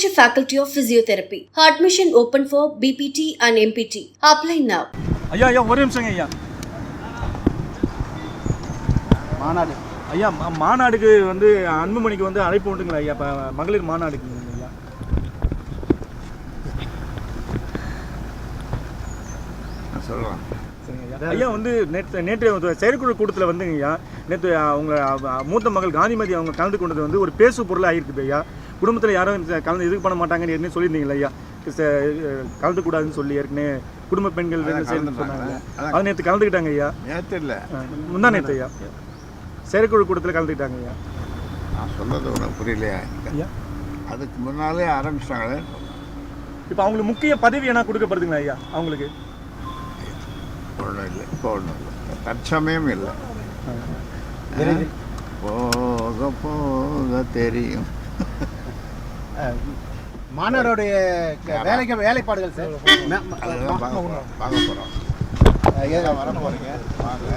Meenakshi Faculty of Physiotherapy. Admission open for BPT and MPT. Apply now. ஐயா ஐயா ஒரு நிமிஷங்க ஐயா மாநாடு ஐயா மா- மாநாடுக்கு வந்து அன்புமணிக்கு வந்து அழைப்பு உண்டுங்களா ஐயா இப்போ மகளிர் மாநாடுக்கு சொல்லலாம் சரிங்க ஐயா. வந்து நேற்று நேற்று செயற்குழு கூட்டத்தில் வந்துங்க ஐயா நேற்று அவங்க அவ- மூத்த மகள் காந்திமதி அவங்க கலந்து கொண்டது வந்து ஒரு பேசு பொருளாக ஆகிருக்குது ஐயா. குடும்பத்தில் யாரும் கலந்து இது பண்ண மாட்டாங்கன்னு ஏற்கனவே சொல்லியிருந்தீங்களா ஐயா. ச- கலந்து கூடாதுன்னு சொல்லி ஏற்கனவே குடும்ப பெண்கள் சேர்ந்து. சொன்னாங்க. அது நேற்று கலந்துக்கிட்டாங்க ஐயா. நேற்று இல்லை. முந்தா நேற்று ஐயா. செயற்குழு கூட்டத்தில் கலந்துக்கிட்டாங்க ஐயா. நான் சொல்றது உனக்கு புரியலையா? ஐயா. அதுக்கு முன்னாலே ஆரம்பிச்சிட்டாங்களே. இப்போ அவங்களுக்கு முக்கிய பதவி என்ன கொடுக்கப்படுதுங்களா ஐயா அவங்களுக்கு? ஒன்றும் இல்லை இப்போ ஒன்றும் இல்லை தற்சமயம் இல்லை போக போக தெரியும் க- வேலைக்கு வேலைப்பாடுகள் சார் பார்க்க போகிறோம் வர போகிறீங்க வாங்க